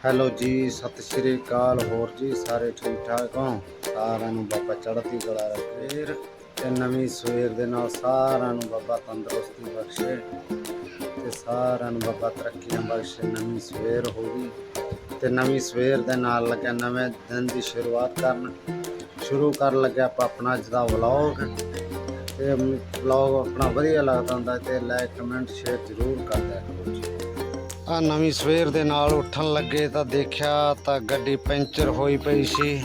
Hello ਜੀ, ਸਤਿ ਸ਼੍ਰੀ ਅਕਾਲ ਹੋਰ ਜੀ, ਸਾਰੇ ਠੀਕ ਠਾਕ ਹੋ? ਸਾਰਿਆਂ ਨੂੰ ਬਾਬਾ ਚੜ੍ਹਦੀ ਕਲਾ ਰੱਖੇ ਫੇਰ ਤੇ ਨਵੀਂ ਸਵੇਰ ਦੇ ਨਾਲ ਸਾਰਿਆਂ ਨੂੰ ਬਾਬਾ ਤੰਦਰੁਸਤੀ ਬਖਸ਼ੇ ਤੇ ਸਾਰਿਆਂ ਨੂੰ ਬਾਬਾ ਤਰੱਕੀਆਂ ਬਖਸ਼ੇ, ਨਵੀਂ ਸਵੇਰ ਹੋ ਗਈ ਤੇ ਨਵੀਂ ਸਵੇਰ ਦੇ ਨਾਲ ਲੱਗਿਆ, ਨਵੇਂ ਦਿਨ ਦੀ ਸ਼ੁਰੂਆਤ ਕਰਨ ਸ਼ੁਰੂ ਕਰਨ ਲੱਗਿਆ ਆਪਾਂ ਆਪਣਾ ਅੱਜ ਦਾ ਵਲੌਗ ਤੇ ਵਲੌਗ ਆਪਣਾ ਵਧੀਆ ਲੱਗਦਾ ਹੁੰਦਾ ਤੇ ਲਾਈਕ ਕਮੈਂਟ ਸ਼ੇਅਰ ਜ਼ਰੂਰ ਕਰਦਿਆ ਕਰੋ ਜੀ ਆ ਨਵੀਂ ਸਵੇਰ ਦੇ ਨਾਲ ਉੱਠਣ ਲੱਗੇ ਤਾਂ ਦੇਖਿਆ ਤਾਂ ਗੱਡੀ ਪੈਂਚਰ ਹੋਈ ਪਈ ਸੀ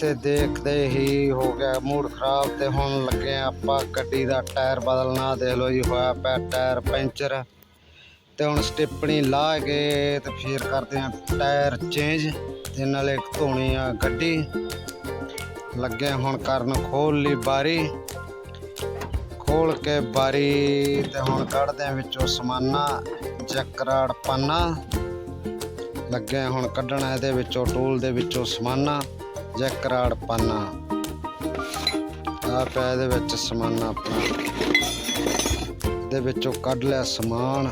ਤੇ ਦੇਖਦੇ ਹੀ ਹੋ ਗਿਆ ਮੂਡ ਖਰਾਬ ਤੇ ਹੁਣ ਲੱਗੇ ਆਪਾਂ ਗੱਡੀ ਦਾ ਟਾਇਰ ਬਦਲਣਾ, ਦੇਖ ਲਓ ਜੀ ਹੋਇਆ ਪਿਆ ਟਾਇਰ ਪੈਂਚਰ ਤੇ ਹੁਣ ਸਟਿੱਪਣੀ ਲਾ ਕੇ ਤੇ ਫੇਰ ਕਰਦੇ ਆ ਟਾਇਰ ਚੇਂਜ ਤੇ ਨਾਲੇ ਧੋਣੀ ਆ ਗੱਡੀ। ਲੱਗੇ ਹੁਣ ਕਰਨ ਖੋਲ ਲਈ ਬਾਰੀ। ਖੋਲ ਕੇ ਬਾਰੀ ਤੇ ਹੁਣ ਕੱਢਦੇ ਆ ਵਿੱਚੋਂ ਸਮਾਨਾ, ਚੱਕਰਾੜ ਪਾਨਾ। ਲੱਗੇ ਹੁਣ ਕੱਢਣਾ ਇਹਦੇ ਵਿੱਚੋਂ, ਟੂਲ ਦੇ ਵਿੱਚੋਂ ਸਮਾਨਾ ਜੈਕਰਾੜ ਪਾਨਾ। ਆ ਪਿਆ ਇਹਦੇ ਵਿੱਚ ਸਮਾਨਾ ਆਪਣਾ। ਦੇ ਵਿੱਚੋਂ ਕੱਢ ਲਿਆ ਸਮਾਨ।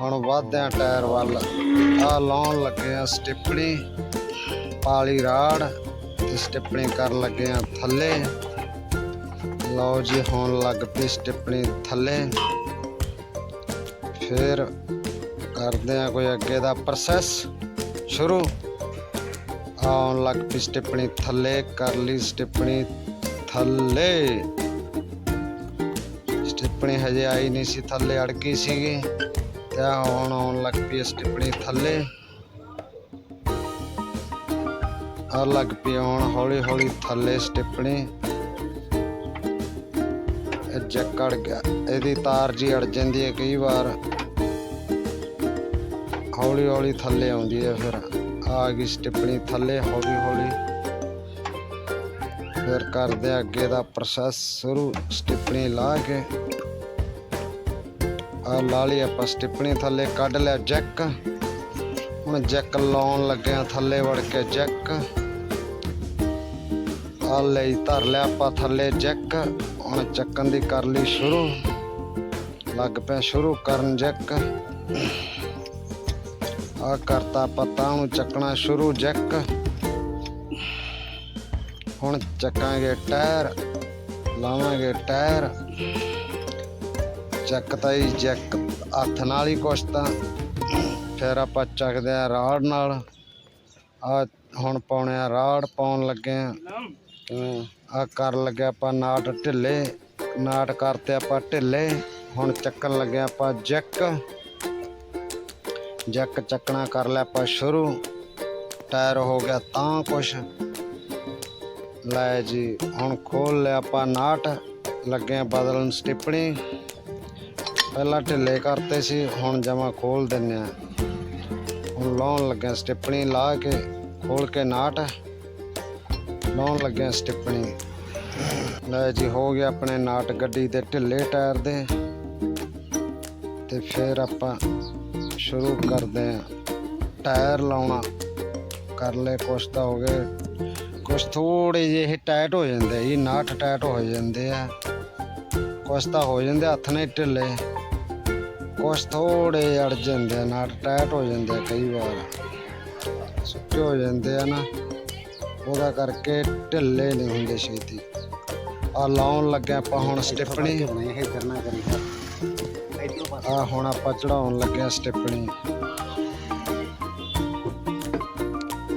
ਹੁਣ ਵਧਦੇ ਟਾਇਰ ਵੱਲ। ਆ ਲਾਉਣ ਲੱਗੇ ਆ ਸਟਿਪਣੀ, ਪਾਲੀ ਰਾੜ। ਤੇ ਸਟਿਪਣੀ ਕਰਨ ਲੱਗੇ ਆ ਥੱਲੇ। ਲਓ ਜੀ, ਹੁਣ ਲੱਗ ਪਈ ਸਟਿਪਣੀ ਥੱਲੇ। ਫਿਰ ਕਰਦੇ ਆ ਕੋਈ ਅੱਗੇ ਦਾ ਪ੍ਰੋਸੈਸ ਸ਼ੁਰੂ। ਆਉਣ ਲੱਗ ਪਈ ਸਟਿੱਪਣੀ ਥੱਲੇ, ਕਰ ਲਈ ਸਟਿੱਪਣੀ ਥੱਲੇ। ਸਟਿੱਪਣੀ ਹਜੇ ਆਈ ਨਹੀਂ ਸੀ, ਥੱਲੇ ਅੜ ਗਈ ਸੀਗੀ। ਤੇ ਹੁਣ ਆਉਣ ਲੱਗ ਪਈ ਸਟਿਪਣੀ ਥੱਲੇ। ਆ ਲੱਗ ਪਈ ਆਉਣ ਹੌਲੀ ਹੌਲੀ ਥੱਲੇ ਸਟਿਪਣੀ। ਇਹ ਅੜ ਗਿਆ, ਇਹਦੀ ਤਾਰ ਜੀ ਅੜ ਜਾਂਦੀ ਹੈ ਕਈ ਵਾਰ। ਹੌਲੀ ਹੌਲੀ ਥੱਲੇ ਆਉਂਦੀ ਹੈ ਫਿਰ, ਆ ਗਈ ਸਟਿਪਣੀ ਥੱਲੇ ਹੌਲੀ ਹੌਲੀ ਫਿਰ ਕਰਦੇ ਅੱਗੇ ਦਾ ਪ੍ਰੋਸੈਸ ਸ਼ੁਰੂ, ਸਟਿਪਣੀ ਲਾ ਕੇ। ਆ ਲਾ ਲਈ ਆਪਾਂ ਸਟਿਪਣੀ ਥੱਲੇ, ਕੱਢ ਲਿਆ ਜੈਕ। ਹੁਣ ਜੈਕ ਲਾਉਣ ਲੱਗਿਆ ਥੱਲੇ ਵੜ ਕੇ ਜੈਕ। ਆ ਲਈ ਧਰ ਲਿਆ ਆਪਾਂ ਥੱਲੇ ਜੈਕ। ਹੁਣ ਚੱਕਣ ਦੀ ਕਰ ਲਈ ਸ਼ੁਰੂ। ਲੱਗ ਪਿਆ ਸ਼ੁਰੂ ਕਰਨ ਜੈਕ। ਆ ਕਰਤਾ ਪਤਾ ਨੂੰ ਚੱਕਣਾ ਸ਼ੁਰੂ ਜੈਕ। ਹੁਣ ਚੱਕਾਂਗੇ ਟਾਇਰ, ਲਾਵਾਂਗੇ ਟਾਇਰ। ਚੱਕਤਾ ਹੀ ਜੈਕ ਹੱਥ ਨਾਲ ਹੀ ਕੁਛ ਤਾਂ। ਫਿਰ ਆਪਾਂ ਚੱਕਦੇ ਆ ਰਾੜ ਨਾਲ। ਆ ਹੁਣ ਪਾਉਣੇ ਆ ਰਾੜ, ਪਾਉਣ ਲੱਗੇ ਆ ਆ ਕਰਨ ਲੱਗਿਆ ਆਪਾਂ ਨਾਟ ਢਿੱਲੇ, ਨਾਟ ਕਰਤੇ ਆਪਾਂ ਢਿੱਲੇ, ਹੁਣ ਚੱਕਣ ਲੱਗਿਆ ਆਪਾਂ ਜੈਕ। ਜੈਕ ਚੱਕਣਾ ਕਰ ਲਿਆ ਆਪਾਂ ਸ਼ੁਰੂ, ਟਾਇਰ ਹੋ ਗਿਆ ਤਾਂ ਕੁਛ। ਲੈ ਜੀ, ਹੁਣ ਖੋਲ ਲਿਆ ਆਪਾਂ ਨਾਟ, ਲੱਗੇ ਬਦਲਣ ਸਟਿਪਣੀ। ਪਹਿਲਾਂ ਢਿੱਲੇ ਕਰਤੇ ਸੀ, ਹੁਣ ਜਮਾ ਖੋਲ ਦਿੰਨੇ ਆ। ਹੁਣ ਲਾਉਣ ਲੱਗਿਆ ਸਟਿੱਪਣੀ ਲਾ ਕੇ, ਖੋਲ ਕੇ ਨਾਟ। ਲਾਉਣ ਲੱਗਿਆ ਸਟਿੱਪਣੀ। ਲੈ ਜੀ, ਹੋ ਗਿਆ ਆਪਣੇ ਨਾਟ ਗੱਡੀ ਦੇ ਢਿੱਲੇ ਟਾਇਰ ਦੇ। ਤੇ ਫਿਰ ਆਪਾਂ ਸ਼ੁਰੂ ਕਰਦੇ ਆ ਟਾਇਰ ਲਾਉਣਾ। ਕਰ ਲੈ ਕੁਛ ਤਾਂ ਹੋ ਗਏ। ਕੁਛ ਥੋੜੇ ਜਿਹੇ ਟਾਈਟ ਹੋ ਜਾਂਦੇ ਜੀ, ਨਾਟ ਟਾਈਟ ਹੋ ਜਾਂਦੇ ਆ। ਕੁਛ ਤਾਂ ਹੋ ਜਾਂਦੇ, ਹੱਥ ਨਾਲ ਢਿੱਲੇ। ਕੁਛ ਥੋੜੇ ਅੜ ਜਾਂਦੇ ਨਾਟ ਟਾਈਟ ਹੋ ਜਾਂਦੇ ਕਈ ਵਾਰ। ਸੁੱਕੇ ਹੋ ਜਾਂਦੇ ਆ ਨਾ। ਉਹਦਾ ਕਰਕੇ ਢਿੱਲੇ ਨਹੀਂ ਹੁੰਦੇ ਛੇਤੀ। ਆ ਲਾਉਣ ਲੱਗਿਆ ਆਪਾਂ ਹੁਣ ਸਟਿੱਪਣੀ। ਇਹ ਕਰਨਾ ਕਰੀਦਾ ਆ ਹੁਣ ਆਪਾਂ ਚੜਾਉਣ ਲੱਗਿਆ ਸਟਿੱਪਣੀ।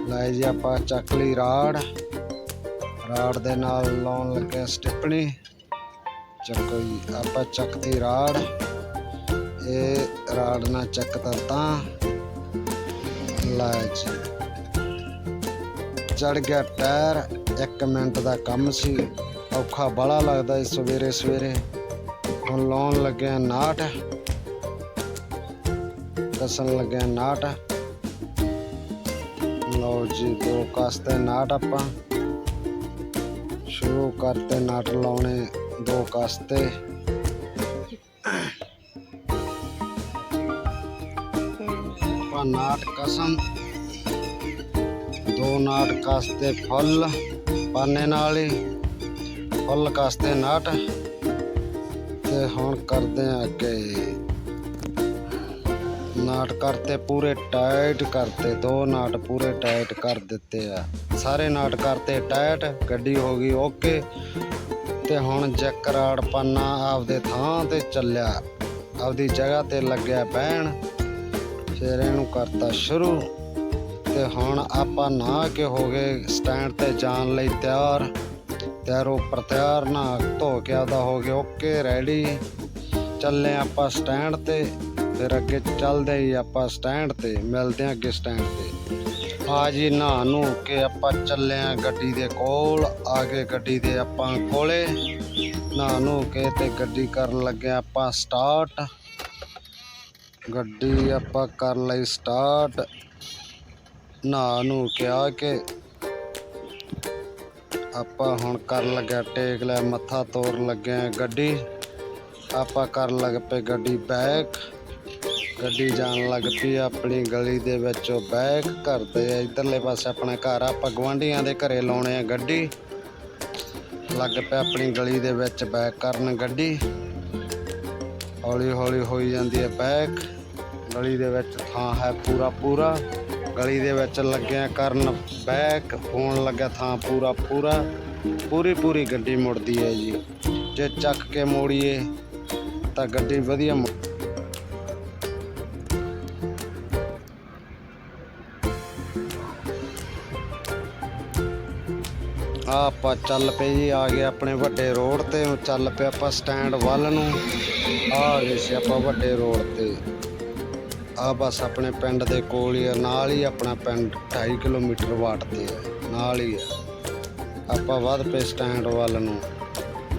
ਲੈ ਜੀ ਆਪਾਂ ਚੱਕ ਲਈ ਰਾੜ। ਰਾੜ ਦੇ ਨਾਲ ਲਾਉਣ ਲੱਗਿਆ ਸਟਿੱਪਣੀ। ਚੱਕੋ ਜੀ ਆਪਾਂ ਚੱਕਤੀ ਰਾੜ। ਇਹ ਰਾੜ ਨਾਲ ਚੱਕਤਾ ਤਾਂ। ਲੈ ਜੀ। ਚੜ ਗਿਆ ਟਾਇਰ 1 ਮਿੰਟ ਦਾ ਕੰਮ ਸੀ। ਔਖਾ ਬੜਾ ਲੱਗਦਾ ਏ ਸਵੇਰੇ ਸਵੇਰੇ। ਹੁਣ ਲਾਉਣ ਲੱਗਿਆ ਨਾਟ। ਕਸਣ ਲੱਗਿਆ ਨਾਟ। ਲਓ ਜੀ, ਦੋ ਕਸਤੇ ਨਾਟ ਆਪਾਂ। ਸ਼ੁਰੂ ਕਰਤੇ ਨਾਟ ਲਾਉਣੇ ਦੋ ਕਸਤੇ। ਨਾਟ ਕਸਮ। ਦੋ ਨਾਟ ਕਸਤੇ ਫੁੱਲ ਪਾਨੇ ਨਾਲ ਹੀ ਫੁੱਲ ਕਸਤੇ ਨਾਟ। ਤੇ ਹੁਣ ਕਰਦੇ ਆ ਅੱਗੇ। ਨਾਟ ਕਰਤੇ ਪੂਰੇ ਟਾਈਟ ਕਰਤੇ, ਦੋ ਨਾਟ ਪੂਰੇ ਟਾਈਟ ਕਰ ਦਿੱਤੇ ਆ। ਸਾਰੇ ਨਾਟ ਕਰਤੇ ਟਾਈਟ ਗੱਡੀ ਹੋ ਗਈ ਓਕੇ। ਤੇ ਹੁਣ ਜੈਕਰਾੜ ਪੰਨਾ ਆਪਦੇ ਥਾਂ ਤੇ ਚੱਲਿਆ। ਆਪਦੀ ਜਗ੍ਹਾ ਤੇ ਲੱਗਿਆ ਬਹਿਣ। ਫਿਰ ਇਹਨੂੰ ਕਰਤਾ ਸ਼ੁਰੂ। ਤੇ ਹੁਣ ਆਪਾਂ ਨਹਾ ਕੇ ਹੋ ਗਏ ਸਟੈਂਡ ਤੇ ਜਾਣ ਲਈ ਤਿਆਰ। ਤਿਆਰੋ ਪਰ ਤਿਆਰ ਨਾ ਧੋ ਕੇ ਆਦਾ ਹੋ ਗਏ ਓਕੇ ਰੈਡੀ ਚੱਲੇ ਆਪਾਂ ਸਟੈਂਡ ਤੇ, ਫਿਰ ਅੱਗੇ ਚੱਲਦੇ ਹੀ ਆਪਾਂ ਸਟੈਂਡ ਤੇ, ਮਿਲਦੇ ਆ ਅੱਗੇ ਸਟੈਂਡ ਤੇ। ਆ ਜੀ ਨਹਾ ਨੂੰ ਕੇ ਆਪਾਂ ਚੱਲੇ ਆ ਗੱਡੀ ਦੇ ਕੋਲ ਆ ਕੇ ਗੱਡੀ ਦੇ ਆਪਾਂ ਕੋਲੇ। ਨਹਾ ਨੂੰ ਕੇ ਤੇ ਗੱਡੀ ਕਰਨ ਲੱਗੇ ਆਪਾਂ ਸਟਾਰਟ ਗੱਡੀ ਆਪਾਂ ਕਰ ਲਈ ਸਟਾਰਟ ਨਹਾ ਨੂੰ ਕਿਹਾ ਕਿ ਆਪਾਂ ਹੁਣ ਕਰਨ ਲੱਗਾ ਟੇਕ ਲੈ, ਮੱਥਾ ਤੋੜ ਲੱਗੇ ਗੱਡੀ। ਆਪਾਂ ਕਰਨ ਲੱਗ ਪਏ ਗੱਡੀ ਬੈਕ ਗੱਡੀ ਜਾਣ ਲੱਗ ਪਈ ਆਪਣੀ ਗਲੀ ਦੇ ਵਿੱਚੋਂ ਬੈਕ ਕਰਦੇ ਆ ਇਧਰਲੇ ਪਾਸੇ ਆਪਣਾ ਘਰ ਆਪਾਂ ਗਵਾਂਢੀਆਂ ਦੇ ਘਰੇ ਲਾਉਣੇ ਆ ਗੱਡੀ। ਲੱਗ ਪਿਆ ਆਪਣੀ ਗਲੀ ਦੇ ਵਿੱਚ ਬੈਕ ਕਰਨ ਗੱਡੀ। ਹੌਲੀ ਹੌਲੀ ਹੋਈ ਜਾਂਦੀ ਹੈ ਬੈਕ ਗਲੀ ਦੇ ਵਿੱਚ ਥਾਂ ਹੈ ਪੂਰਾ ਪੂਰਾ ਗਲੀ ਦੇ ਵਿੱਚ ਲੱਗਿਆ ਕਰਨ, ਬੈਕ ਹੋਣ ਲੱਗਾ ਥਾਂ ਪੂਰਾ ਪੂਰਾ, ਪੂਰੀ ਪੂਰੀ ਗੱਡੀ ਮੁੜਦੀ ਹੈ ਜੀ। ਜੇ ਚੱਕ ਕੇ ਮੋੜੀਏ ਤਾਂ ਗੱਡੀ ਵਧੀਆ ਮੁੜ- ਆਪਾਂ ਚੱਲ ਪਏ ਜੀ, ਆ ਗਏ ਆਪਣੇ ਵੱਡੇ ਰੋਡ ਤੇ, ਚੱਲ ਪਏ ਆਪਾਂ ਸਟੈਂਡ ਵੱਲ ਨੂੰ। ਆ ਗਏ ਸੀ ਆਪਾਂ ਵੱਡੇ ਰੋਡ ਤੇ। ਆ ਬਸ ਆਪਣੇ ਪਿੰਡ ਦੇ ਕੋਲ ਹੀ ਆ, ਨਾਲ ਹੀ ਆਪਣਾ ਪਿੰਡ 2.5 ਕਿਲੋਮੀਟਰ ਵਾਟ ਤੇ ਹੈ ਨਾਲ ਹੀ ਆ। ਆਪਾਂ ਵੱਧ ਪਏ ਸਟੈਂਡ ਵੱਲ ਨੂੰ।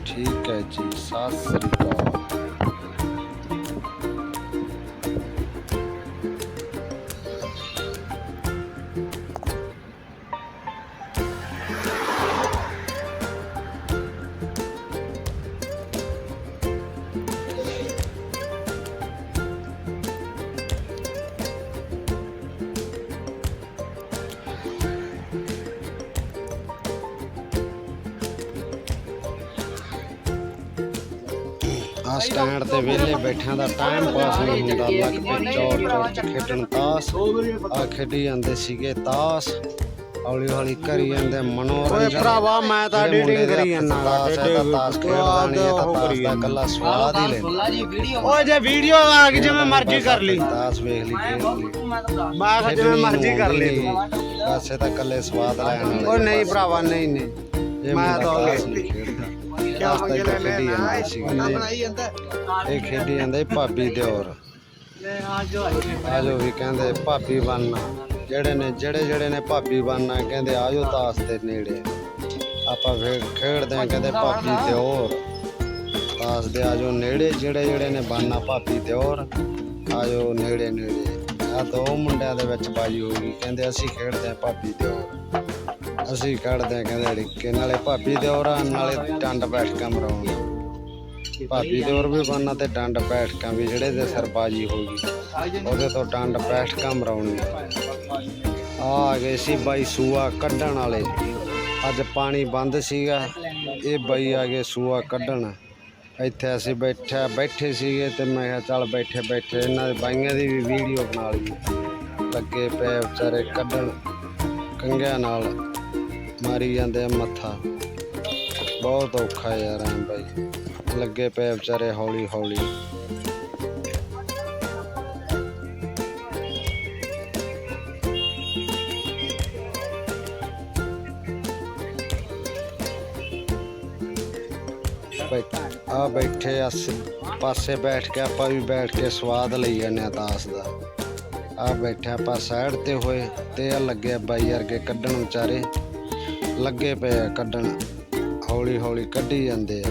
ਠੀਕ ਹੈ ਜੀ, ਸਤਿ ਸ੍ਰੀ ਅਕਾਲ। ਆ ਸਟੈਂਡ ਤੇ ਵਿਹਲੇ ਬੈਠਿਆਂ ਦਾ ਟਾਈਮ ਪਾਸ ਨਹੀਂ ਹੁੰਦਾ। ਲੱਗ ਪਏ ਚੌੜ ਚੌੜ ਚ ਖੇਡਣ ਤਾਸ। ਆ ਖੇਡੀ ਜਾਂਦੇ ਸੀਗੇ ਤਾਸ। ਹੌਲੀ ਹੌਲੀ ਕਰੀ ਜਾਂਦੇ ਮਨੋਰੰਜਨ। ਓਏ ਭਰਾਵਾ ਮੈਂ ਤਾਂ ਐਡੀਟਿੰਗ ਕਰੀ ਜਾਂਦਾ। ਤਾਸ ਹੈ ਤਾਂ ਤਾਸ ਖੇਡਦਾ ਨਹੀਂ ਇਹ ਤਾਂ ਤਾਸ ਦਾ ਕੱਲਾ ਸਵਾਦ ਹੀ ਲੈਂਦਾ। ਓਏ ਜੇ ਵੀਡੀਓ ਆ ਗਈ ਜਿਵੇਂ ਮਰਜ਼ੀ ਕਰ ਲਈ। ਤਾਸ ਵੇਖ ਲਈ ਖੇਡ ਲਈ। ਮੈਂ ਕਿਹਾ ਜਿਵੇਂ ਮਰਜ਼ੀ ਕਰ ਲਈ ਤੂੰ। ਬਸ ਇਹ ਤਾਂ ਕੱਲੇ ਸਵਾਦ ਲੈਣ ਵਾਲੇ ਓ ਨਹੀਂ ਭਰਾਵਾ ਨਹੀਂ ਨਹੀਂ। ਮੈਂ ਤਾਂ ਤਾਸ ਨਹੀਂ ਖੇਡਦਾ ਤਾਸ ਤਾਂ ਇੱਥੇ ਖੇਡੀ ਜਾਂਦਾ ਇਹ ਖੇਡੀ ਜਾਂਦਾ ਸੀ ਭਾਬੀ ਦਿਓਰ। ਆਜੋ ਵੀ ਕਹਿੰਦੇ ਭਾਬੀ ਬਣਨਾ। ਜਿਹੜੇ ਨੇ ਜਿਹੜੇ ਜਿਹੜੇ ਨੇ ਭਾਬੀ ਬਣਨਾ ਕਹਿੰਦੇ ਆਜੋ ਤਾਸ ਦੇ ਨੇੜੇ। ਆਪਾਂ ਫੇਰ ਖੇਡਦੇ ਆ ਕਹਿੰਦੇ ਭਾਬੀ ਦਿਓਰ। ਤਾਸ ਦੇ ਆਜੋ ਨੇੜੇ ਜਿਹੜੇ ਜਿਹੜੇ ਨੇ ਬਣਨਾ ਭਾਬੀ ਦਿਓਰ ਆਜੋ ਨੇੜੇ ਨੇੜੇ। ਆ ਦੋ ਮੁੰਡਿਆਂ ਦੇ ਵਿੱਚ ਬਾਜੀ ਹੋ ਗਈ ਕਹਿੰਦੇ ਅਸੀਂ ਖੇਡਦੇ ਆ ਭਾਬੀ ਦਿਓਰ। ਅਸੀਂ ਕੱਢਦੇ ਹਾਂ ਕਹਿੰਦੇ ਅੜਿੱਕੇ, ਨਾਲੇ ਭਾਬੀ ਦਿਓਰ ਆ, ਨਾਲੇ ਡੰਡ ਬੈਠ ਕੇ ਮਰਾਉਣ। ਭਾਬੀ ਦੇ ਔਰ ਵੀ ਬਣਨਾ ਤੇ ਡੰਡ ਬੈਠਕਾਂ ਵੀ, ਜਿਹੜੇ ਦੇ ਸਰਬਾਜੀ ਹੋ ਗਈ। ਉਹਦੇ ਤੋਂ ਡੰਡ ਬੈਠਕਾਂ ਮਰਾਉਣੀ ਆ। ਆ ਗਏ ਸੀ ਬਾਈ ਸੂਆ ਕੱਢਣ ਵਾਲੇ। ਅੱਜ ਪਾਣੀ ਬੰਦ ਸੀਗਾ। ਇਹ ਬਾਈ ਆ ਗਏ ਸੂਆ ਕੱਢਣ। ਇੱਥੇ ਅਸੀਂ ਬੈਠਾ, ਬੈਠੇ ਸੀਗੇ ਤੇ ਮੈਂ ਕਿਹਾ ਚੱਲ ਬੈਠੇ ਬੈਠੇ। ਇਹਨਾਂ ਦੇ ਬਾਈਆਂ ਦੀ ਵੀ ਵੀਡੀਓ ਬਣਾ ਲਈ। ਲੱਗੇ ਪਏ ਵਿਚਾਰੇ ਕੱਢਣ, ਕੰਗਿਆਂ ਨਾਲ। ਮਾਰੀ ਜਾਂਦੇ ਆ ਮੱਥਾ। ਬਹੁਤ ਔਖਾ ਯਾਰ ਐ ਬਾਈ। ਲੱਗੇ ਪਏ ਵਿਚਾਰੇ ਹੌਲੀ ਹੌਲੀ। ਆ ਬੈਠੇ ਆਸ ਪਾਸੇ ਬੈਠ ਕੇ ਆਪਾਂ ਵੀ ਬੈਠ ਕੇ ਸਵਾਦ ਲਈ ਜਾਂਦੇ ਆ ਤਾਸ ਦਾ। ਆ ਬੈਠੇ ਆਪਾਂ ਸਾਈਡ ਤੇ ਹੋਏ ਤੇ ਆ ਲੱਗੇ ਬਾਈ ਵਰਗੇ ਕੱਢਣ ਵਿਚਾਰੇ। ਲੱਗੇ ਪਏ ਆ ਕੱਢਣ। ਹੌਲੀ ਹੌਲੀ ਕੱਢੀ ਜਾਂਦੇ ਆ।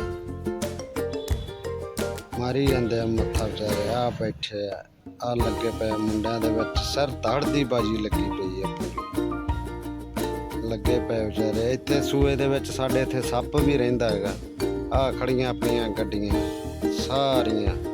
ਮਾਰੀ ਜਾਂਦੇ ਆ ਮੱਥਾ ਵਿਚਾਰੇ ਆ ਬੈਠੇ ਆ। ਆ ਲੱਗੇ ਪਏ ਮੁੰਡਿਆਂ ਦੇ ਵਿੱਚ। ਸਰ ਧੜ ਦੀ ਬਾਜੀ ਲੱਗੀ ਪਈ ਆ ਪੂਰੀ। ਲੱਗੇ ਪਏ ਵਿਚਾਰੇ, ਇੱਥੇ ਸੂਏ ਦੇ ਵਿੱਚ ਸਾਡੇ ਇੱਥੇ ਸੱਪ ਵੀ ਰਹਿੰਦਾ ਹੈਗਾ। ਆ ਖੜੀਆਂ ਆਪਣੀਆਂ ਗੱਡੀਆਂ, ਸਾਰੀਆਂ।